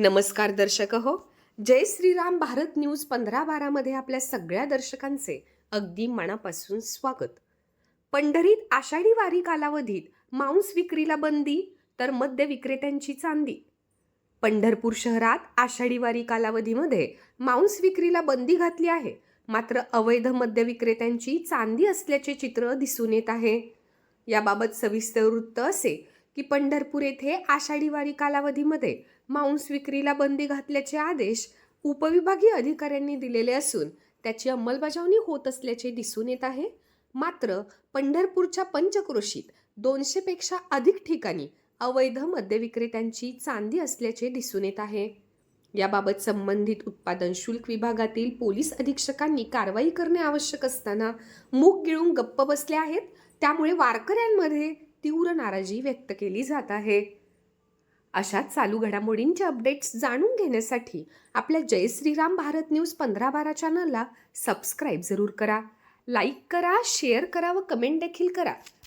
नमस्कार दर्शक हो जय श्रीराम भारत न्यूज पंधरा बारामध्ये आपल्या सगळ्या दर्शकांचे अगदी मनापासून स्वागत. पंढरीत आषाढी वारी कालावधीत मांस विक्रीला बंदी तर मद्य विक्रेत्यांची चांदी. पंढरपूर शहरात आषाढी वारी कालावधीमध्ये मांस विक्रीला बंदी घातली आहे. मात्र अवैध मद्य विक्रेत्यांची चांदी असल्याचे चित्र दिसून येत आहे. याबाबत सविस्तर वृत्त असे की पंढरपूर येथे आषाढी वारी कालावधीमध्ये मांस विक्रीला बंदी घातल्याचे आदेश उपविभागीय अधिकाऱ्यांनी दिलेले असून त्याची अंमलबजावणी होत असल्याचे दिसून येत आहे. मात्र पंढरपूरच्या पंचक्रोशीत दोनशेपेक्षा अधिक ठिकाणी अवैध मद्य विक्रेत्यांची चांदी असल्याचे दिसून येत आहे. याबाबत संबंधित उत्पादन शुल्क विभागातील पोलीस अधीक्षकांनी कारवाई करणे आवश्यक असताना मूग गिळून गप्प बसले आहेत. त्यामुळे वारकऱ्यांमध्ये तीव्र नाराजी व्यक्त केली जात आहे. अशा चालू घडामोडींचे अपडेट्स जाणून घेण्यासाठी आपल्या जय श्रीराम भारत न्यूज पंधरा बारा चॅनलला सबस्क्राईब जरूर करा. लाईक करा शेअर करा व कमेंट देखील करा.